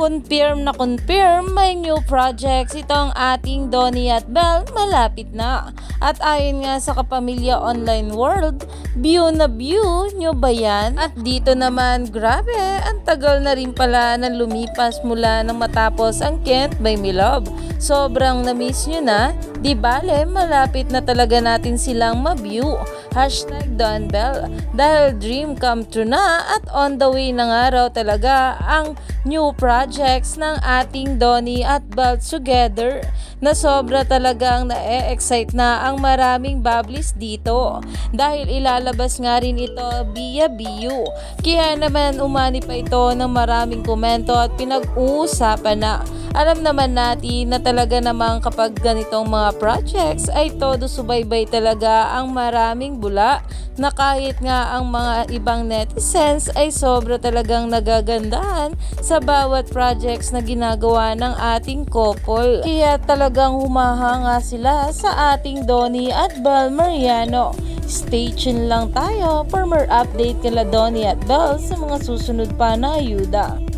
Confirm na confirm may new projects itong ating Donnie at Belle malapit na. At ayon nga sa Kapamilya Online World, view na view nyo ba yan? At dito naman, grabe, ang tagal na rin pala na lumipas mula nang matapos ang Kent by Milove. Sobrang na-miss nyo na, di bale malapit na talaga natin silang ma-view. Hashtag Don Bell. Dahil dream come true na at on the way na nga raw talaga ang new projects ng ating Donnie at Bell together na sobra talagang na-excite na ang maraming bablis dito dahil ilalabas nga rin ito via BU. Kaya naman umani pa ito ng maraming komento at pinag-uusapan na. Alam naman natin na talaga namang kapag ganitong mga projects ay todo subaybay talaga ang maraming bula na kahit nga ang mga ibang netizens ay sobra talagang nagagandahan sa bawat projects na ginagawa ng ating couple. Kaya talagang humahanga sila sa ating Donnie at Bel Mariano. Stay tuned lang tayo for more update kala Donnie at Bel sa mga susunod pa na ayuda.